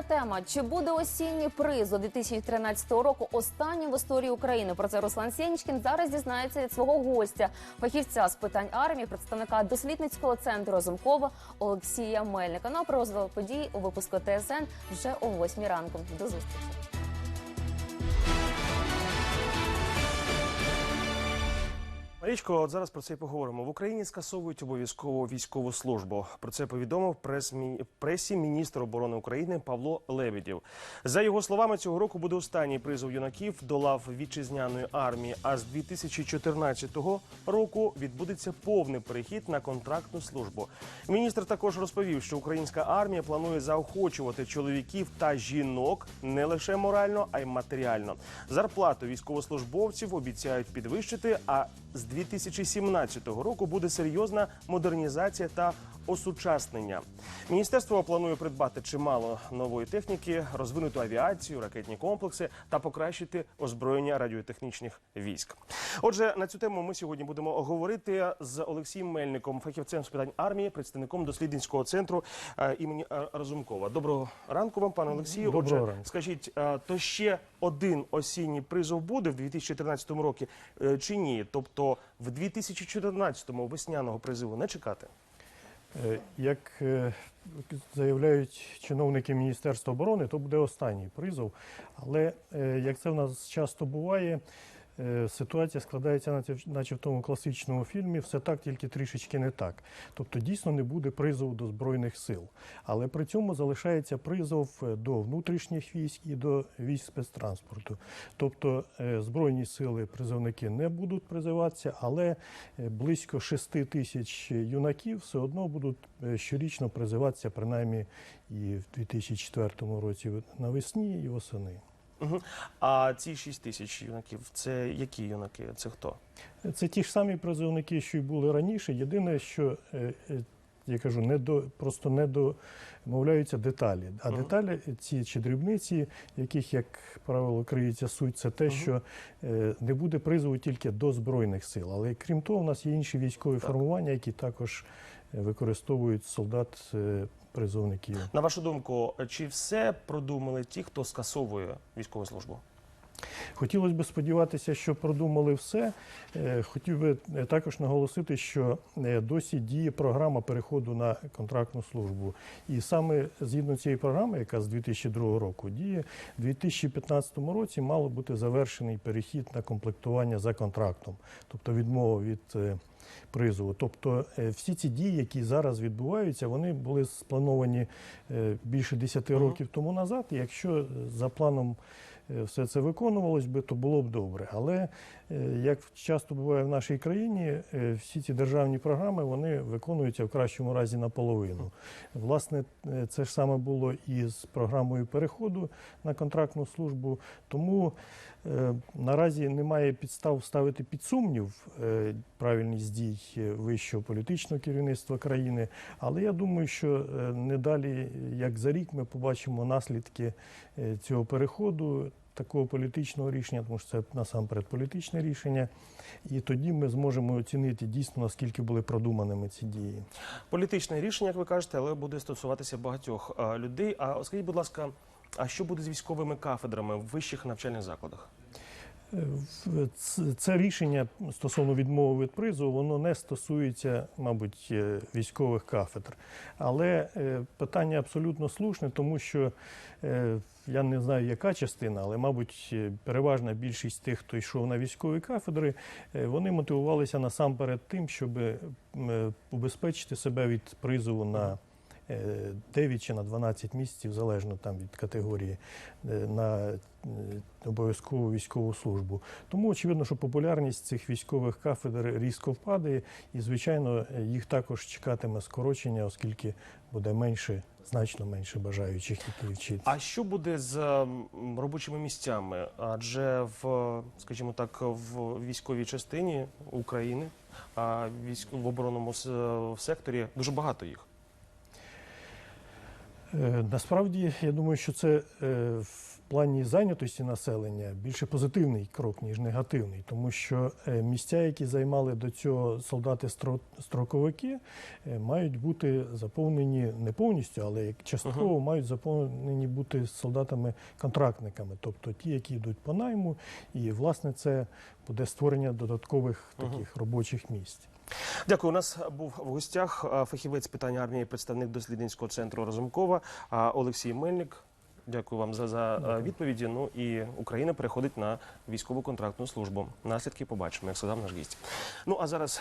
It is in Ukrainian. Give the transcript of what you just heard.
Актуальна тема: чи буде осінній приз у 2013 року останнім в історії України? Про це Руслан Сєнічкін зараз дізнається від свого гостя, фахівця з питань армії, представника дослідницького центру Розумкова Олексія Мельника. Ну а про розвиток подій у випуску ТСН вже о 8 ранку. До зустрічі. Марічко, от зараз про це і поговоримо. В Україні скасовують обов'язкову військову службу. Про це повідомив прес-мі- пресі міністр оборони України Павло Лебедєв. За його словами, цього року буде останній призов юнаків до лав вітчизняної армії. А з 2014 року відбудеться повний перехід на контрактну службу. Міністр також розповів, що українська армія планує заохочувати чоловіків та жінок не лише морально, а й матеріально. Зарплату військовослужбовців обіцяють підвищити. А з 2017 року буде серйозна модернізація та осучаснення. Міністерство планує придбати чимало нової техніки, розвинути авіацію, ракетні комплекси та покращити озброєння радіотехнічних військ. Отже, на цю тему ми сьогодні будемо говорити з Олексієм Мельником, фахівцем з питань армії, представником дослідницького центру е, імені Разумкова. Доброго ранку вам, пане Олексію. Доброго Отже, ранку. скажіть, е, то ще один осінній призов буде в 2013 році е, чи ні? Тобто в 2014-му весняного призиву не чекати? Е, Як е, заявляють чиновники Міністерства оборони, то буде останній призов. Але е, як це в нас часто буває, ситуація складається, наче- в тому класичному фільмі, все так, тільки трішечки не так. Тобто дійсно не буде призову до Збройних сил. Але при цьому залишається призов е, до внутрішніх військ і до військ спецтранспорту. Тобто е, Збройні сили призовники не будуть призиватися, але е, близько 6 тисяч юнаків все одно будуть е, щорічно призиватися, принаймні і в 2004 році навесні і восени. Угу. А ці 6 тисяч юнаків це які юнаки? Це хто? Це ті ж самі призовники, що й були раніше. Єдине, що е, е, я кажу, не до просто не домовляються деталі. А Мгм. деталі ці чи дрібниці, яких, як правило, криється суть, це те, Мгм. що е, не буде призову тільки до збройних сил. Але крім того, у нас є інші військові Так. формування, які також використовують солдат е, призовників. На вашу думку, чи все продумали ті, хто скасовує військову службу? Хотілося б сподіватися, що продумали все. Е, Хотів би е, також наголосити, що е, досі діє програма переходу на контрактну службу. І саме згідно цієї програми, яка з 2002 року діє, в 2015 році мало бути завершений перехід на комплектування за контрактом, тобто відмова від призову. Тобто всі ці дії, які зараз відбуваються, вони були сплановані більше 10 років тому назад. І якщо за планом все це виконувалось би, то було б добре. Але е, як часто буває в нашій країні, е, всі ці державні програми вони виконуються в кращому разі наполовину. Власне, е, це ж саме було і з програмою переходу на контрактну службу. Тому е, наразі немає підстав ставити під сумнів е, правильність дій е, вищого політичного керівництва країни. Але я думаю, що е, не далі, як за рік, ми побачимо наслідки е, цього переходу. Такого політичного рішення, тому що це насамперед політичне рішення, і тоді ми зможемо оцінити дійсно наскільки були продуманими ці дії. Політичне рішення, як ви кажете, але буде стосуватися багатьох е, людей. А скажіть, будь ласка, а що буде з військовими кафедрами в вищих навчальних закладах? Е, Це рішення стосовно відмови від призову, воно не стосується, мабуть, е, військових кафедр. Але е, питання абсолютно слушне, тому що я не знаю, яка частина, але, мабуть, переважна більшість тих, хто йшов на військові кафедри, вони мотивувалися насамперед тим, щоб убезпечити себе від призову на. Е, 9 чи на 12 місяців, залежно там від категорії, е, на е, обов'язкову військову службу. Тому очевидно, що популярність цих військових кафедр різко впадає, і звичайно їх також чекатиме скорочення, оскільки буде менше, значно менше бажаючих які вчити. А що буде з робочими місцями? Адже в, скажімо так, в військовій частині України, а в оборонному секторі дуже багато їх. Е, Насправді, я думаю, що це е, в плані зайнятості населення більше позитивний крок, ніж негативний, тому що е, місця, які займали до цього солдати-строковики, мають бути заповнені не повністю, але частково мають заповнені бути солдатами-контрактниками, тобто ті, які йдуть по найму, і власне це буде створення додаткових таких робочих місць. Дякую. У нас був в гостях фахівець з питань армії, представник дослідницького центру Разумкова Олексій Мельник. Дякую вам за, за а, відповіді. Ну і Україна переходить на військову контрактну службу. Наслідки побачимо, як сказав наш гість. Ну а зараз